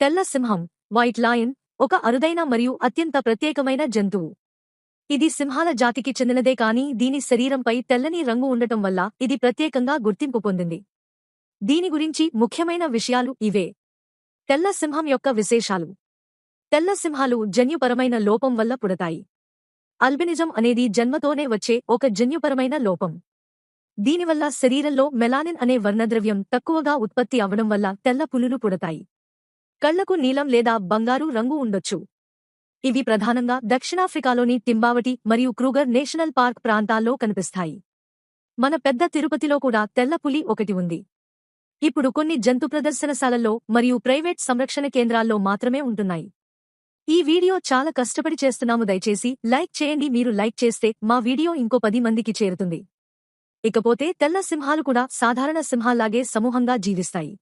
తెల్ల సింహం white lion ఒక అరుదైన మరియు అత్యంత ప్రత్యేకమైన జంతువు. ఇది సింహాల జాతికి చెందినదే కాని దీని శరీరంపై తెల్లని రంగు ఉండటం వల్ల ఇది ప్రత్యేకంగా గుర్తింపు పొందింది. దీని గురించి ముఖ్యమైన విషయాలు ఇవే. తెల్ల సింహం యొక్క విశేషాలు. తెల్ల సింహాలు జన్యుపరమైన లోపం వల్ల పుడతాయి. అల్బినిజం అనేది జన్మతోనే వచ్చే ఒక జన్యుపరమైన లోపం. దీనివల్ల శరీరంలో మెలానిన్ అనే వర్ణద్రవ్యం తక్కువగా ఉత్పత్తి అవడం వల్ల తెల్ల పులులు పుడతాయి. కళ్ళకు నీలం లేదా బంగారు రంగు ఉండొచ్చు. ఇవి ప్రధానంగా దక్షిణాఫ్రికాలోని తింబావటి మరియు క్రూగర్ నేషనల్ పార్క్ ప్రాంతాల్లో కనిపిస్తాయి. మన పెద్ద తిరుపతిలో కూడా తెల్లపులి ఒకటి ఉంది. ఇప్పుడు కొన్ని జంతు ప్రదర్శనశాలల్లో మరియు ప్రైవేట్ సంరక్షణ కేంద్రాల్లో మాత్రమే ఉంటున్నాయి. ఈ వీడియో చాలా కష్టపడి చేస్తున్నాము. దయచేసి లైక్ చేయండి. మీరు లైక్ చేస్తే మా వీడియో ఇంకో పది మందికి చేరుతుంది. ఇకపోతే తెల్ల సింహాలు కూడా సాధారణ సింహాల్లాగే సమూహంగా జీవిస్తాయి.